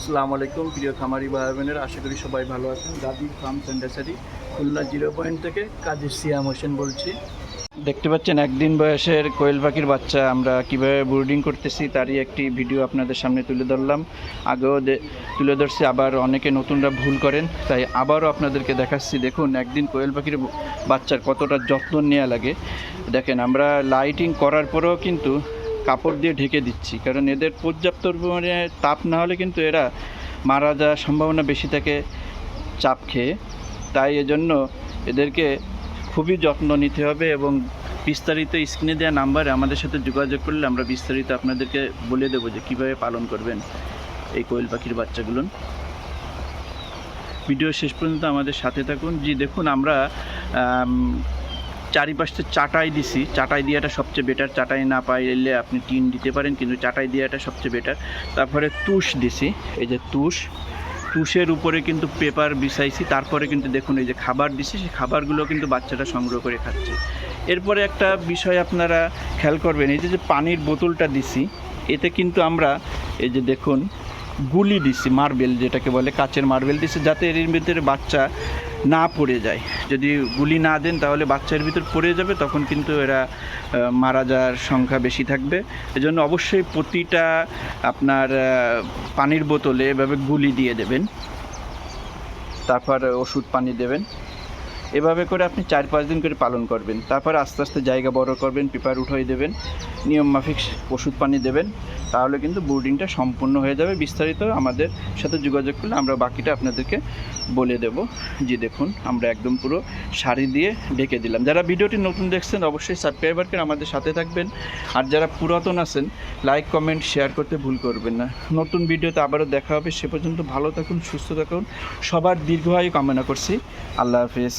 আসসালামু আলাইকুম, প্রিয় খামারি ভাই বোনের আশা করি সবাই ভালো আছেন। গাজী ফার্ম সেন্টারি খুলনা জিরো পয়েন্ট থেকে কাজী সিয়াম হোসেন বলছি। দেখতে পাচ্ছেন, একদিন বয়সের কোয়েল পাখির বাচ্চা। আমরা কীভাবে ব্রুডিং করতেছি তারই একটি ভিডিও আপনাদের সামনে তুলে ধরলাম। আগেও তুলে ধরছি, আবার অনেকে নতুনরা ভুল করেন, তাই আবারও আপনাদেরকে দেখাচ্ছি। দেখুন, একদিন কোয়েল পাখির বাচ্চার কতটা যত্ন নেওয়া লাগে। দেখেন, আমরা লাইটিং করার পরেও কিন্তু কাপড় দিয়ে ঢেকে দিচ্ছি। কারণ এদের পর্যাপ্ত পরিমাণে তাপ না হলে কিন্তু এরা মারা যাওয়ার সম্ভাবনা বেশি থাকে চাপ খেয়ে। তাই এজন্য এদেরকে খুবই যত্ন নিতে হবে এবং বিস্তারিত স্ক্রিনে দেওয়া নাম্বারে আমাদের সাথে যোগাযোগ করলে আমরা বিস্তারিত আপনাদেরকে বলে দেবো যে কীভাবে পালন করবেন এই কোয়েল পাখির বাচ্চাগুলো। ভিডিও শেষ পর্যন্ত আমাদের সাথে থাকুন। জি দেখুন আমরা আম, চারিপাশে চাটাই দিছি। চাটাই দেওয়াটা সবচেয়ে বেটার চাটাই না পাইলে আপনি টিন দিতে পারেন, কিন্তু চাটাই দেওয়াটা সবচেয়ে বেটার তারপরে তুষ দিছি। এই যে তুষ, তুষের উপরে কিন্তু পেপার বিছাইছি। তারপরে কিন্তু দেখুন, এই যে খাবার দিছি, সেই খাবারগুলো কিন্তু বাচ্চাটা সংগ্রহ করে খাচ্ছে। এরপরে একটা বিষয় আপনারা খেয়াল করবেন, এই যে যে পানির বোতলটা দিছি, এতে কিন্তু আমরা, এই যে দেখুন, গুলি দিছি, মার্বেল যেটাকে বলে, কাচের মার্বেল দিছি, যাতে এর ভিতরে বাচ্চা না পড়ে যায়। যদি গুলি না দেন তাহলে বাচ্চার ভিতর পড়ে যাবে, তখন কিন্তু এরা মারা যাওয়ার সংখ্যা বেশি থাকবে। এজন্য অবশ্যই প্রতিটা আপনার পানির বোতলে এভাবে গুলি দিয়ে দেবেন। তারপর ওষুধ পানি দেবেন। এভাবে করে আপনি চার পাঁচ দিন করে পালন করবেন। তারপর আস্তে আস্তে জায়গা বড় করবেন, পেপার উঠাই দেবেন, নিয়ম মাফিক ওষুধ পানি দেবেন, তাহলে কিন্তু বোর্ডিংটা সম্পূর্ণ হয়ে যাবে। বিস্তারিত আমাদের সাথে যোগাযোগ করলে আমরা বাকিটা আপনাদেরকে বলে দেব। যে দেখুন, আমরা একদম পুরো শাড়ি দিয়ে ঢেকে দিলাম। যারা ভিডিওটি নতুন দেখছেন, অবশ্যই সাবস্ক্রাইবার করে আমাদের সাথে থাকবেন। আর যারা পুরাতন আছেন লাইক কমেন্ট শেয়ার করতে ভুল করবেন না। নতুন ভিডিওতে আবারও দেখা হবে। সে পর্যন্ত ভালো থাকুন, সুস্থ থাকুন। সবার দীর্ঘায়ু কামনা করছি। আল্লাহ হাফিজ।